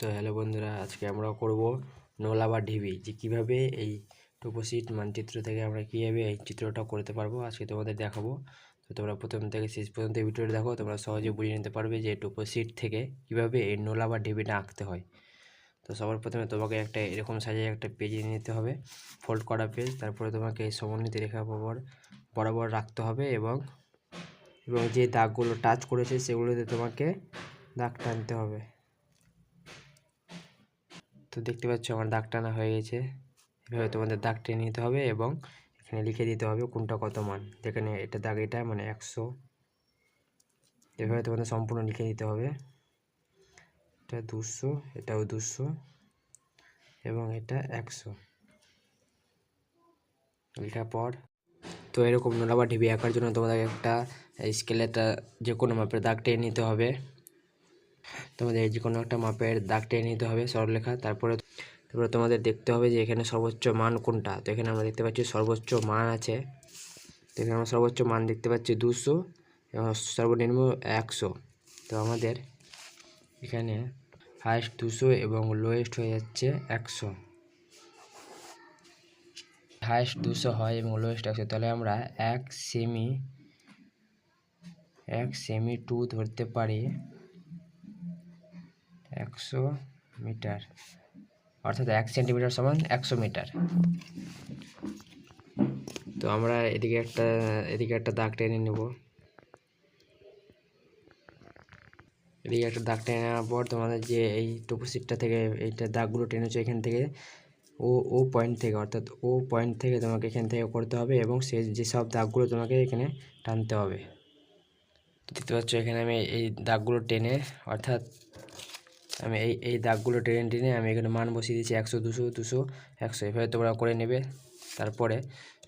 তো হ্যালো বন্ধুরা, আজকে আমরা করব নোলা বা ঢিবি যে কীভাবে এই টোপোসিট মানচিত্র থেকে আমরা কীভাবে এই চিত্রটা করতে পারব আজকে তোমাদের দেখাবো। তো তোমরা প্রথম থেকে শেষ পর্যন্ত ভিডিওটা দেখো, তোমরা সহজে বুঝে নিতে পারবে যে টোপোসিট থেকে কীভাবে এই নোলা বা ঢিবিটা আঁকতে হয়। তো সবার প্রথমে তোমাকে একটা এরকম সাজিয়ে একটা পেজ নিতে হবে, ফোল্ড করা পেজ, তারপরে তোমাকে এই সমন্বিত রেখা বরাবর বরাবর রাখতে হবে এবং এবং যে দাগগুলো টাচ করেছে সেগুলোতে তোমাকে দাগ টানতে হবে। তো দেখতে পাচ্ছ আমার দাগ টানা হয়ে গেছে। এভাবে তোমাদের দাগ টেনে নিতে হবে এবং এখানে লিখে দিতে হবে কোনটা কত মান। যেখানে এটা দাগ এটা মানে একশো। এভাবে তোমাদের সম্পূর্ণ লিখে দিতে হবে। এটা দুশো, এটাও দুশো এবং এটা একশো। লেখার পর তো এরকম নোলা ঢিবি আঁকার জন্য তোমাদের একটা স্কেলেটা যে কোনো মাপের দাগ টেনে নিতে হবে। তোমাদের যে কোনো একটা মাপের দাগ টেনে নিতে হবে সরলরেখা। তারপরে তারপরে তোমাদের দেখতে হবে যে এখানে সর্বোচ্চ মান কোনটা। তো এখানে আমরা দেখতে পাচ্ছি সর্বোচ্চ মান আছে। তো এখানে আমরা সর্বোচ্চ মান দেখতে পাচ্ছি দুশো এবং সর্বনিম্ন একশো। তো আমাদের এখানে হাইস্ট দুশো এবং লোয়েস্ট হয়ে যাচ্ছে একশো। হাইস্ট দুশো হয় এবং লোয়েস্ট একশো। তাহলে আমরা এক সেমি এক সেমি টু ধরতে পারি। একশো মিটার, অর্থাৎ এক সেন্টিমিটার সমান একশো মিটার। তো আমরা এদিকে একটা এদিকে একটা দাগ টেনে নেব। এদিকে একটা দাগ টেনে নেওয়ার পর তোমাদের যে এই টুপুসিটটা থেকে, এইটা দাগগুলো টেনেছো এখান থেকে, ও ও পয়েন্ট থেকে, অর্থাৎ ও পয়েন্ট থেকে তোমাকে এখান থেকে করতে হবে এবং সে যেসব দাগগুলো তোমাকে এখানে টানতে হবে। দেখতে পাচ্ছ এখানে আমি এই দাগগুলো টেনে, অর্থাৎ আমি এই এই দাগগুলো টেনে টেনে আমি এখানে মান বসিয়ে দিচ্ছি একশো, দুশো দুশো, একশো। এভাবে তোমরা করে নেবে। তারপরে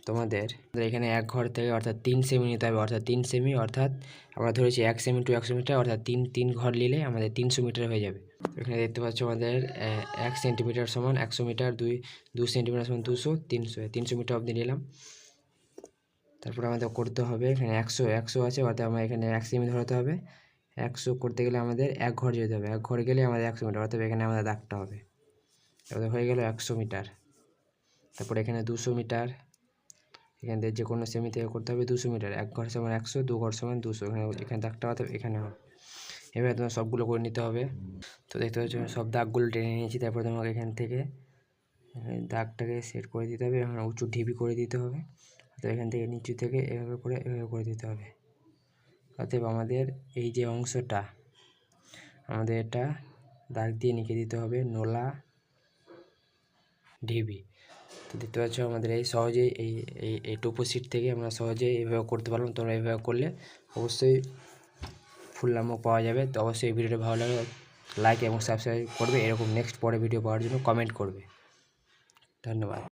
তোমাদের এখানে এক ঘর থেকে অর্থাৎ তিন সেমি নিতে হবে। অর্থাৎ তিন সেমি অর্থাৎ আমরা ধরেছি এক সেমি টু একশো মিটার অর্থাৎ তিন তিন ঘর নিলে আমাদের তিনশো মিটার হয়ে যাবে। এখানে দেখতে পাচ্ছ আমাদের এক সেন্টিমিটার সমান একশো মিটার দুই দু সেন্টিমিটার সমান দুশো, তিনশো তিনশো মিটার অবধি নিলাম। তারপরে আমাদের করতে হবে এখানে একশো একশো আছে, অর্থাৎ আমরা এখানে এক সেমি ধরাতে হবে। একশো করতে গেলে আমাদের এক ঘর যেতে হবে। এক ঘর গেলে আমাদের একশো মিটার অর্থাৎ এখানে আমাদের দাগটা হবে। তারপরে হয়ে গেল একশো মিটার। তারপরে এখানে দুশো মিটার। এখান থেকে যে কোনো সেমি থেকে করতে হবে দুশো মিটার। এক ঘর সমান একশো, দু ঘর সমান দুশো। এখানে এখানে দাগটা হতে এখানে হবে। এবার তোমার সবগুলো করে নিতে হবে। তো দেখতে পাচ্ছ, সব দাগগুলো টেনে নিয়েছি। তারপরে তোমাকে এখান থেকে দাগটাকে সেট করে দিতে হবে। এবং উঁচু ঢিবি করে দিতে হবে। তো এখান থেকে নিচু থেকে এভাবে করে এভাবে করে দিতে হবে। অতএব আমাদের এই যে অংশটা, আমাদের এটা দাগ দিয়ে নিকে দিতে হবে নোলা ঢিবি। তো দেখতে পাচ্ছ আমাদের এই সহজেই এই এই এই টোপোসিট থেকে আমরা সহজেই এইভাবে করতে পারলাম। তোমরা এইভাবে করলে অবশ্যই ফুল নামক পাওয়া যাবে। তো অবশ্যই এই ভিডিওটা ভালো লাগে লাইক এবং সাবস্ক্রাইব করবে। এরকম নেক্সট পরে ভিডিও পাওয়ার জন্য কমেন্ট করবে। ধন্যবাদ।